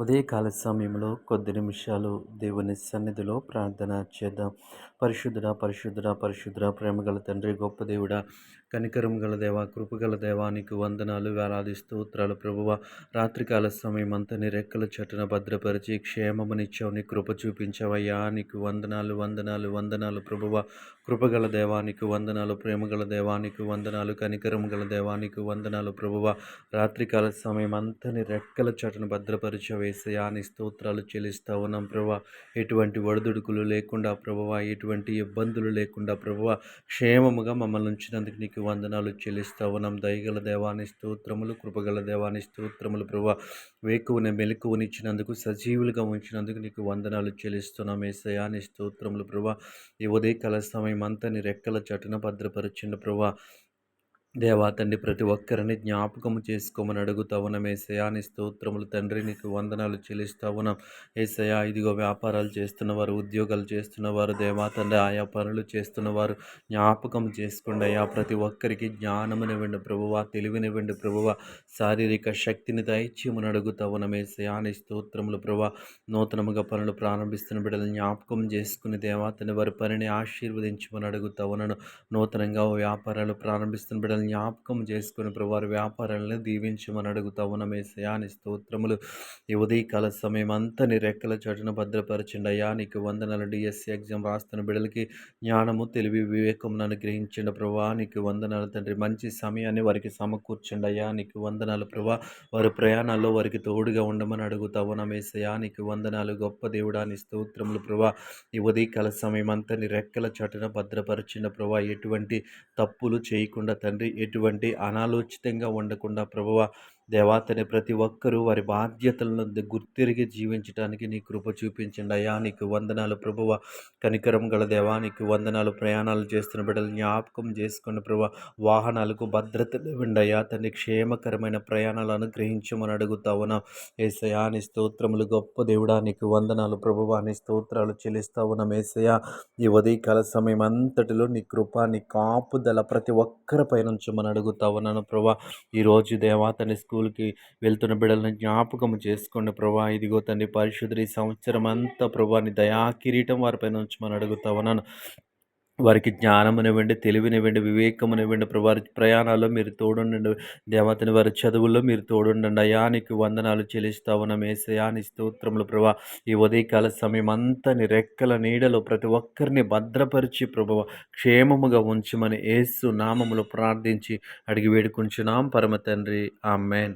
ఉదయకాల సమయంలో కొద్ది నిమిషాలు దేవుని సన్నిధిలో ప్రార్థన చేద్దాం. పరిశుద్ధుడ పరిశుద్ధుడ పరిశుద్ధుడ ప్రేమగల తండ్రి గొప్ప దేవుడ కనికరం గల దేవ కృపగల దేవానికి వందనాలు వేలాది స్తోత్రాలు ప్రభువ. రాత్రికాల సమయం అంతా నీ రెక్కల చట్టున భద్రపరిచి క్షేమమునిచ్చావు నీ కృప చూపించావయ్యా. నీకు వందనాలు వందనాలు వందనాలు ప్రభువ. కృపగల దేవానికి వందనాలు ప్రేమగల దేవానికి వందనాలు కనికరం గల దేవానికి వందనాలు ప్రభువ. రాత్రికాల సమయం అంతని రెక్కల చటును భద్రపరిచవేసయా స్తోత్రాలు చెల్లిస్తా ఉన్నాం ప్రభా. ఎటువంటి ఒడిదుడుకులు లేకుండా ప్రభువ ఎటువంటి ఇబ్బందులు లేకుండా ప్రభువ క్షేమముగా మమ్మల్ని ఉంచినందుకు నీకు వందనాలు చెల్లిస్తా ఉన్నాం దయగల దేవాని స్తోత్రములు కృపగల దేవాని స్తోత్రములు ప్రభా. వేకువుని మెలకువనిచ్చినందుకు సజీవులుగా ఉంచినందుకు నీకు వందనాలు చెల్లిస్తున్నాం ఏసయా నీ స్తోత్రములు ప్రభా. ఈ ఉదయకాల సమయం అంతని రెక్కల చటున భద్రపరిచిన ప్రభా. దేవా తండ్రి ప్రతి ఒక్కరిని జ్ఞాపకము చేసుకోమని అడుగుతా ఉన్నాం. ఏసయాని స్తోత్రములు తండ్రి నీకు వందనాలు చెల్లిస్తా ఉన్నాం. ఏసయా ఇదిగో వ్యాపారాలు చేస్తున్నవారు ఉద్యోగాలు చేస్తున్నవారు దేవా తండ్రి ఆయా పనులు చేస్తున్నవారు జ్ఞాపకం చేసుకోండి అయ్యా. ప్రతి ఒక్కరికి జ్ఞానమునివ్వండి ప్రభువ తెలివినివ్వండి ప్రభువ శారీరక శక్తిని దయచేయమని అడుగుతా ఉన్నాం. ఏసయాని స్తోత్రములు ప్రభు నూతనముగా పనులు ప్రారంభిస్తున్న బిడ్డలు జ్ఞాపకం చేసుకుని దేవా తండ్రి వారి పనిని ఆశీర్వదించమని అడుగుతా ఉన్నాను. నూతనంగా వ్యాపారాలు ప్రారంభిస్తున్న బిడ్డలు జ్ఞాపకం చేసుకుని ప్రభువారి వ్యాపారాలను దీవించమని అడుగుతా ఉన్నాం. ఏసయాని స్తోత్రములు ఈ ఉదయకాల సమయం అంతా నీ రెక్కల చటున భద్రపరచండి అయ్యా. నీకు వందనాలు డిఎస్సి ఎగ్జామ్ రాస్తున్న బిడ్డలకి జ్ఞానము తెలివి వివేకం అనుగ్రహించండి ప్రభా. నీకు వందనాలు తండ్రి. మంచి సమయాన్ని వారికి సమకూర్చండి అయ్యా. నీకు వందనాలు ప్రభా. వారి ప్రయాణాల్లో వారికి తోడుగా ఉండమని అడుగుతా ఉన్నాం. ఏసయా నీకు వందనాలు. గొప్ప దేవుడా నీ స్తోత్రములు ప్రభా. ఈ ఉదయకాల సమయం అంతా నీ రెక్కల చటున భద్రపరిచిన ప్రభా. ఎటువంటి తప్పులు చేయకుండా తండ్రి ఎటువంటి అనాలోచితంగా ఉండకుండా ప్రభువ దేవాతని ప్రతి ఒక్కరూ వారి బాధ్యతలను గుర్తిరిగి జీవించడానికి నీ కృప చూపించండి. అయ్యా నీకు వందనాలు ప్రభువ. కనికరం గల దేవానికి వందనాలు ప్రయాణాలు చేస్తున్న బిడ్డలు జ్ఞాపకం చేసుకున్న ప్రభు వాహనాలకు భద్రత ఇవ్వండి అయ్యా. తన క్షేమకరమైన ప్రయాణాలు అనుగ్రహించమని అడుగుతా ఉన్నాం. ఏసయా నీ స్తోత్రములు గొప్ప దేవుడా. నీకు వందనాలు ప్రభువా. నీ స్తోత్రాలు చెల్లిస్తా ఉన్నాం ఏసయా ఈ ఉదయకాల సమయం అంతటిలో నీ కృప నీ కాపుదల ప్రతి ఒక్కరిపై నుంచి మనం అడుగుతా ఉన్నాను ప్రభా ఈరోజు దేవాతని స్కూల్ స్కూల్కి వెళ్తున్న బిడ్డలను జ్ఞాపకం చేసుకోండి. ప్రభా ఇదిగో తండ్రి పరిశుద్ధి సంవత్సరం అంతా ప్రభాని దయా కిరీటం వారిపైన ఉంచమని అడుగుతా ఉన్నాను. వారికి జ్ఞానమునివ్వండి తెలివినివ్వండి వివేకమునివ్వండి. వారి ప్రయాణాల్లో మీరు తోడుండండి. దేవతని వారి చదువుల్లో మీరు తోడుండండి. అయానికి వందనాలు చెల్లిస్తా ఉన్నాం. ఏసయాని స్తోత్రములు ప్రభా. ఈ ఉదయకాల సమయం అంతని రెక్కల నీడలో ప్రతి ఒక్కరిని భద్రపరిచి ప్రభావ క్షేమముగా ఉంచమని ఏసు నామములు ప్రార్థించి అడిగి వేడుకుంటున్నాం పరమ తండ్రి. ఆమెన్.